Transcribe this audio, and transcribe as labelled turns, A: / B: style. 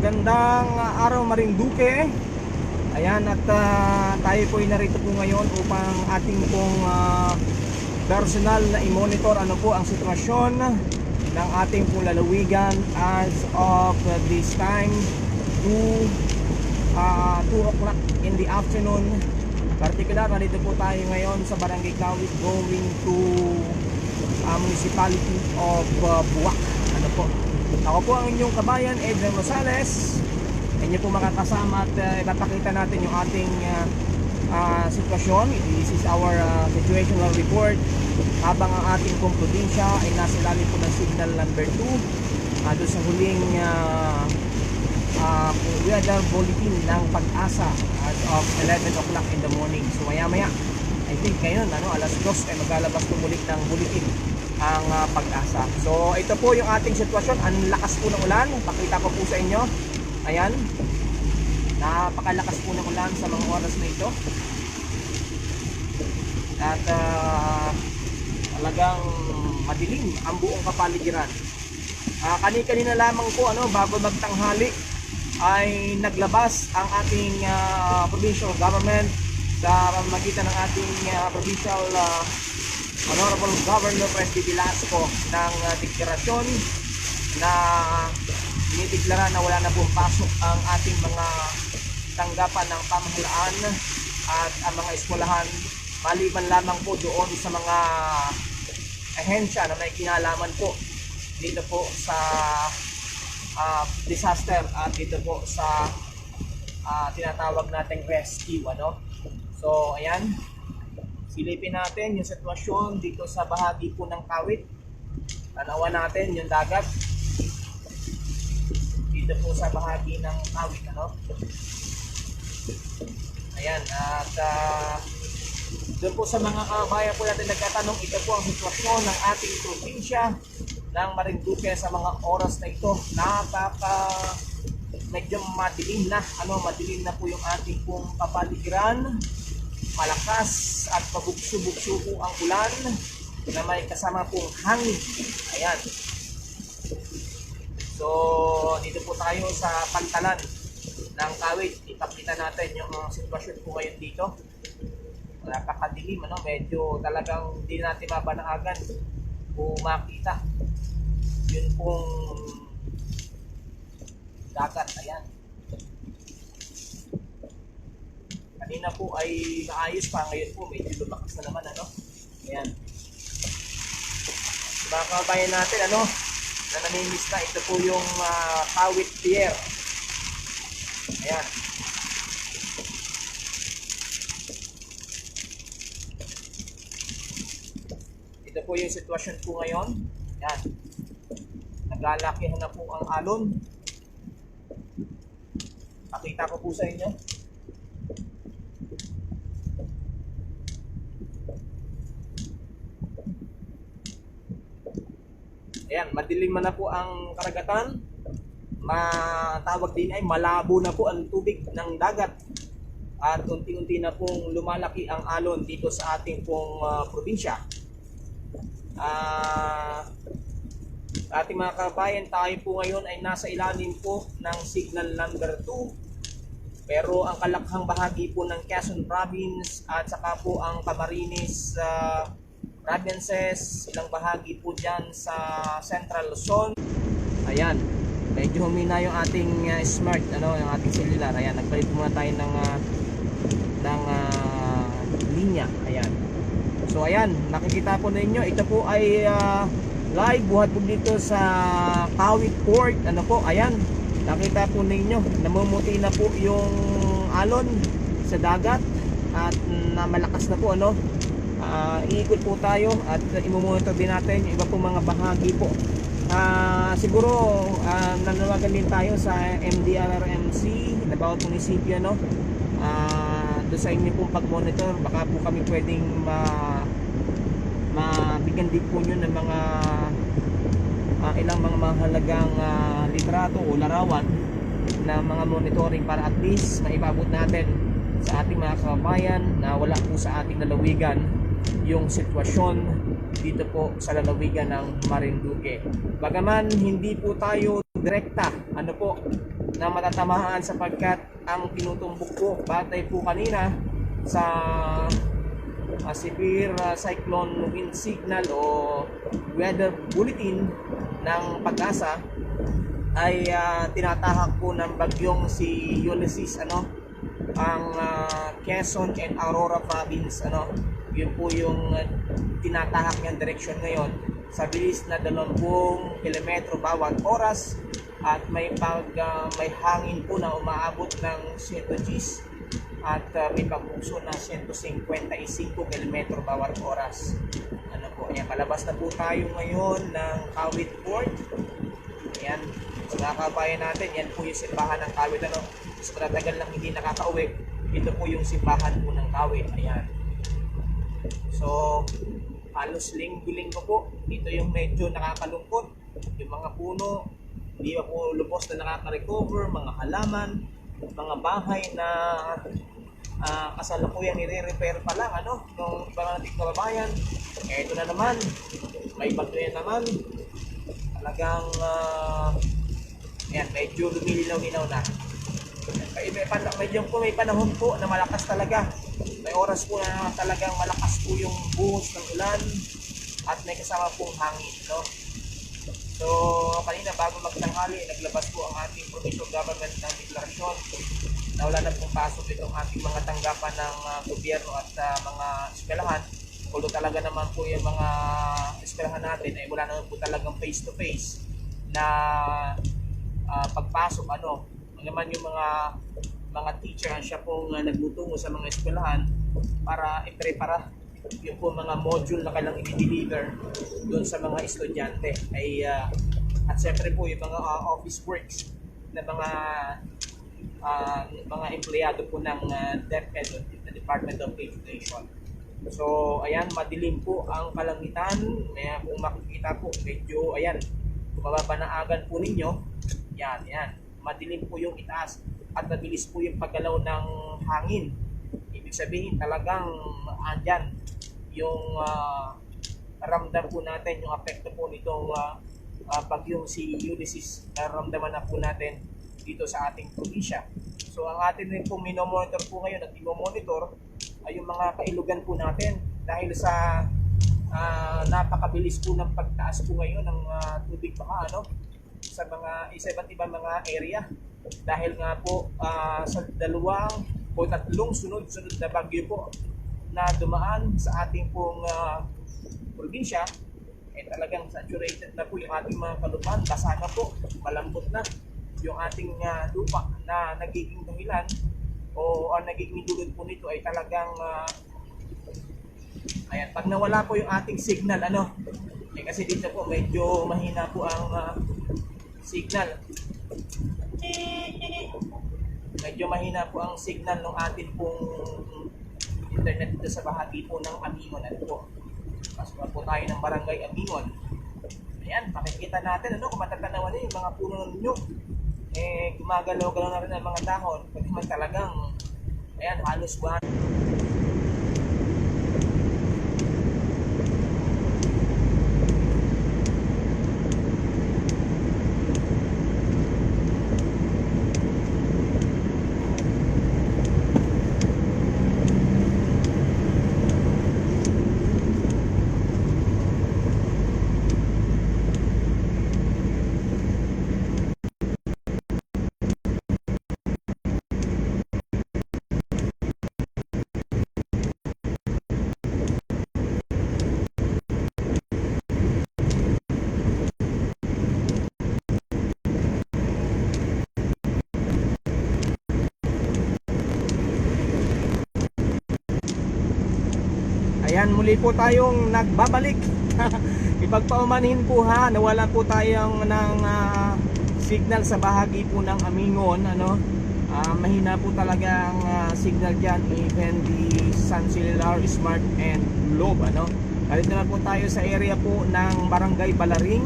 A: Magandang araw Marinduque. Ayan at ah, tayo po ay narito po ngayon upang ating pong ah, personal na i-monitor ano po ang sitwasyon ng ating pong lalawigan as of this time to uh, 2 o'clock in the afternoon. Particular, narito po tayo ngayon sa Barangay Kawit going to uh, municipality of uh, Buwak. Ano po? Ako po ang inyong kabayan, Edwin Rosales. Inyo po makakasama at uh, ipapakita natin yung ating uh, uh, sitwasyon. This is our uh, situational report. Habang ang ating probinsya ay nasa ilalim po ng signal number 2. Uh, doon sa huling uh, uh, weather bulletin ng pag-asa as of 11 o'clock in the morning. So maya maya, I think ngayon, ano, alas 2 ay maglalabas po muli ng bulletin ang uh, pag-asa. So ito po yung ating sitwasyon. Ang lakas po ng ulan. Pakita ko po sa inyo. Ayan. Napakalakas po ng ulan sa mga oras na ito. At uh, talagang madilim ang buong kapaligiran. Ah, kani-kanina lamang po ano bago magtanghali ay naglabas ang ating ah, provincial government sa pamamagitan ng ating ah, provincial ah, Honorable Governor President Velasco ng ah, deklarasyon na dinideklara na wala na pong pasok ang ating mga tanggapan ng pamahalaan at ang mga eskwelahan maliban lamang po doon sa mga ahensya na may kinalaman po dito po sa ah, disaster at dito po sa ah, tinatawag nating rescue ano so ayan silipin natin yung sitwasyon dito sa bahagi po ng kawit tanawan natin yung dagat dito po sa bahagi ng kawit ano ayan at ah, doon po sa mga kabayan po natin nagtatanong, ito po ang sitwasyon ng ating probinsya ng Marinduque sa mga oras na ito. Nakaka medyo madilim na, ano, madilim na po yung ating pong kapaligiran. Malakas at pabugso-bugso po ang ulan na may kasama pong hangin. Ayan. So, dito po tayo sa pantalan ng kawit. Ipakita natin yung sitwasyon po ngayon dito napakadilim ano medyo talagang hindi natin mabanahagan kung makita yun pong dagat ayan kanina po ay maayos pa ngayon po medyo lumakas na naman ano ayan mga natin ano na namimiss na ito po yung uh, Kawit Pier ayan Ito po yung sitwasyon po ngayon. Yan. Naglalakihan na po ang alon. Pakita ko po sa inyo. Ayan, madilim na po ang karagatan. Matawag din ay malabo na po ang tubig ng dagat. At unti-unti na pong lumalaki ang alon dito sa ating pong ah, probinsya. Ah, ating mga kabayan, tayo po ngayon ay nasa ilalim po ng signal number 2. Pero ang kalakhang bahagi po ng Quezon Province at saka po ang Camarines ah, provinces, ilang bahagi po dyan sa Central Luzon. Ayan, medyo humina yung ating ah, smart, ano, yung ating cellular. Ayan, nagpalit muna tayo ng ah, ng ah, linya. Ayan. So ayan, nakikita po ninyo, ito po ay ah, live buhat po dito sa Kawit Port. Ano po, ayan. Nakita po ninyo, namumuti na po yung alon sa dagat at na malakas na po ano. Ah, iikot po tayo at imomonitor din natin yung iba pong mga bahagi po. Ah, siguro ah, nanawagan din tayo sa MDRRMC na bawat munisipyo no. Ah, doon sa inyo pong pag-monitor, baka po kami pwedeng ma mabigyan din po nyo ng mga ah, ilang mga mahalagang ah, litrato o larawan na mga monitoring para at least maipabot natin sa ating mga kabayan na wala po sa ating lalawigan yung sitwasyon dito po sa lalawigan ng Marinduque. Bagaman hindi po tayo direkta ano po na matatamaan sapagkat ang tinutumbok po batay po kanina sa uh, severe uh, cyclone wind signal o weather bulletin ng pag-asa ay uh, tinatahak po ng bagyong si Ulysses ano ang uh, Quezon and Aurora province ano yun po yung uh, tinatahak niyang direksyon ngayon sa bilis na 20 kilometro bawat oras at may pag uh, may hangin po na umaabot ng 100 Gs at uh, may pagpukso na 155 kilometro bawat oras. Ano po, ayan, palabas na po tayo ngayon ng Kawit Port. Ayan, sa mga kabayan natin, yan po yung simbahan ng Kawit. Ano, sa matatagal lang hindi nakakauwi, ito po yung simbahan po ng Kawit. Ayan. So, halos linggo-linggo po, dito yung medyo nakakalungkot. Yung mga puno, hindi pa po lubos na nakaka-recover, mga halaman, mga bahay na uh, kasalukuyang nire-repair pa lang, ano, nung iba nating kababayan. Ito na naman, may bagyo naman. Talagang, uh, yan, medyo lumililaw-ilaw na. May, may, medyo po may panahon po na malakas talaga. May oras po na talagang malakas po yung buhos ng ulan at may kasama pong hangin, no? So, kanina bago magtanghali, naglabas po ang ating provincial government ng deklarasyon na wala na pong pasok itong ating mga tanggapan ng uh, gobyerno at uh, mga eskwelahan. Although talaga naman po yung mga eskwelahan natin ay wala naman po talagang face-to-face na uh, pagpasok ano. Naman yung mga mga teacher siya pong uh, nagtutungo sa mga eskwelahan para i-prepara yung po mga module na kailang i-deliver doon sa mga estudyante ay uh, at syempre po yung mga uh, office works na mga uh, mga empleyado po ng uh, DepEd, the Department of Education. So, ayan, madilim po ang kalangitan. May kung makikita po, medyo, ayan, kung mababanaagan po ninyo, yan, yan, madilim po yung itaas at mabilis po yung paggalaw ng hangin. Ibig sabihin talagang andyan yung uh, ramdam po natin yung apekto po nitong uh, uh, bagyong si Ulysses naramdaman na po natin dito sa ating probinsya. So ang atin rin po minomonitor po ngayon at i-monitor ay yung mga kailugan po natin dahil sa uh, napakabilis po ng pagtaas po ngayon ng uh, tubig baka ano sa mga isa iba't ibang mga area dahil nga po uh, sa dalawang o tatlong sunod-sunod na bagyo po na dumaan sa ating pong uh, probinsya eh talagang saturated na po yung ating mga kalupaan basa na po, malambot na yung ating uh, lupa na nagiging dahilan o ang nagiging dulot po nito ay talagang uh, ayan, pag nawala po yung ating signal ano eh kasi dito po medyo mahina po ang uh, signal medyo mahina po ang signal ng atin pong internet dito sa bahagi po ng Amingon. Ano po? Pasok po tayo ng barangay Amingon. Ayan, makikita natin ano, kung matatanawan niyo yung mga puno ninyo. Eh, gumagalaw-galaw na rin ang mga dahon. Pwede man talagang, ayan, halos buwan. Ayan, muli po tayong nagbabalik. Ipagpaumanhin po ha, nawala po tayong ng ah, signal sa bahagi po ng Amingon, ano. Ah, mahina po talaga ang ah, signal diyan even the Sun Cellular Smart and Globe, ano. Galit naman po tayo sa area po ng Barangay Balaring,